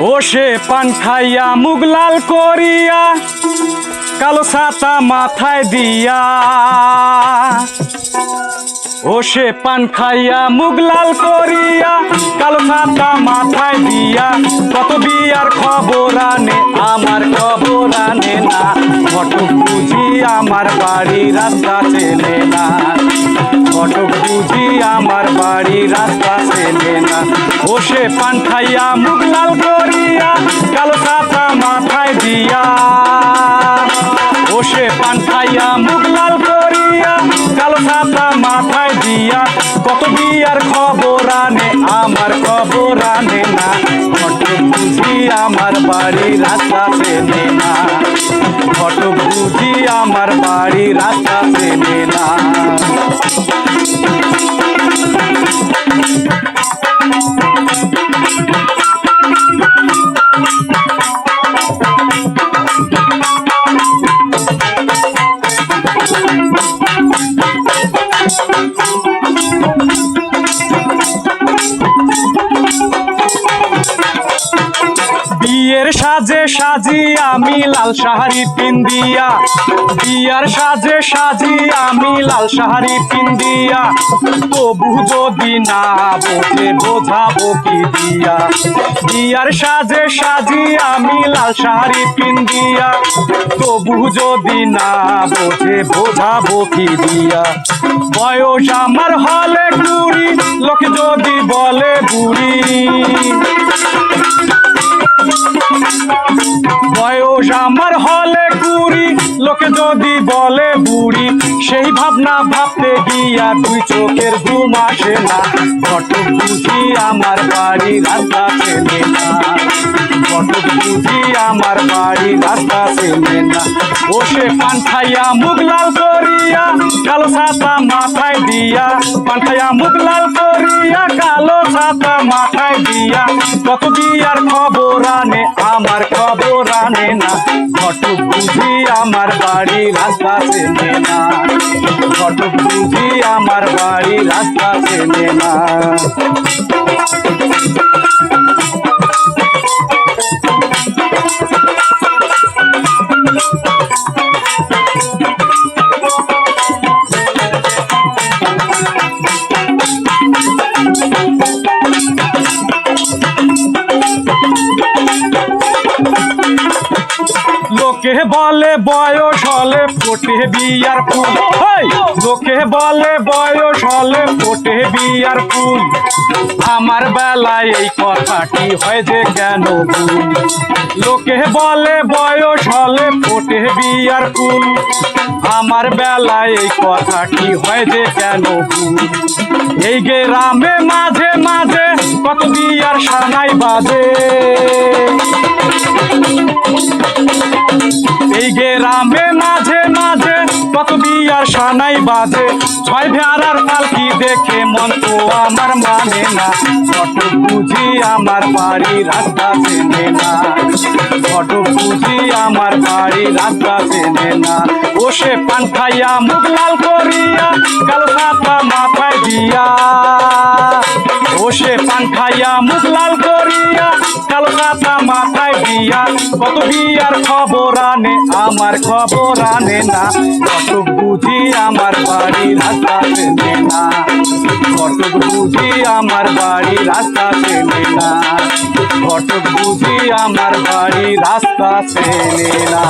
ও সে পান খাইয়া লাল করিয়া কালো ছাতা মাথায় দিয়া। ও সে পান খাইয়া মুখ লাল করিয়া, কালো ছাতা মাথায় দিয়া, কত বিয়ার খবর আনে, আমার খবর আনে না। ফটক বুঝি আমার বাড়ি রাস্তা চেনে না। ফটক বুঝি আমার বাড়ি রাস্তা চেনে না। ও সে পান খাইয়া মুখ লাল করিয়া, কালো ছাতা মাথায় দিয়া। ও সে পান খাইয়া মুখ লাল করিয়া আমার বাড়ি রাস্তা চেনে না। ফটক বুঝি আমার বাড়ি রাস্তা চেনে না। বিয়ের সাজে সাজি আমি লাল সাহারি পিন্দিয়া বিয়ার সাজে সাজি আমি লাল সাহারি পিন্দিয়া তবু যদি না বোঝে, বোঝাবো কি দিয়া? বিয়ার সাজে সাজি আমি লাল সাহারি পিন্দিয়া তবু যদি না বোঝে, বোঝাবো কি দিয়া? বয়স আমার হলে কুড়ি লোকে যদি বলে বুড়ি। বয়স আমার হলে কুড়ি লোকে যদি বলে বুড়ি, সেই ভাবনা ভাবতে গিয়া দুই চোখের ঘুম আসে না। ফটক বুঝি আমার বাড়ি রাস্তা চেনে না। আমার বাড়ি রাস্তা চেনে না ও সে পান মুখ লাল করিয়া কালো ছাতা মাথায় দিয়া পান খাইয়া করিয়া কালো ছাতা মাথায় দিয়া কত বিয়ার খবর আনে আমার খবর আনে না ফটক বুঝি আমার বাড়ি রাস্তা চেনে না ফটক বুঝি আমার বাড়ি রাস্তা চেনে না লোকে বলে বয়স হলে ফোটে বিয়ার ফুল! লোকে বলে বয়স হলে ফোটে বিয়ার ফুল। আমার বেলায় এই কথাটি হয় যে কেন ভুল? লোকে বলে বয়স হলে ফোটে বিয়ার ফুল। আমার বেলায় এই কথাটি হয় যে কেন ভুল? এই গ্রামে মাঝে কত বিয়ার সানাই বাজে। এই গ্রামে মাঝে মাঝে বিয়ার সানাই বাজে ছয় ভেড়ার পালকি দেখে মন তো আমার মানে না। ফটক বুঝি আমার বাড়ি রাস্তা চেনে না। ফটক বুঝি আমার বাড়ি রাস্তা চেনে না। ও সে পান খাইয়া মুখ লাল করিয়া কালো ছাতা মাথায় দিয়া। ও সে পান খাইয়া মুখ লাল করিয়া কালো ছাতা মাথায় দিয়া। কত বিয়ার খবর আনে, আমার খবর আনে না। কটক বুঝি আমার বাড়ি রাস্তা চেনে না কটক বুঝি আমার বাড়ি রাস্তা চেনে না কটক বুঝি আমার বাড়ি রাস্তা চেনে না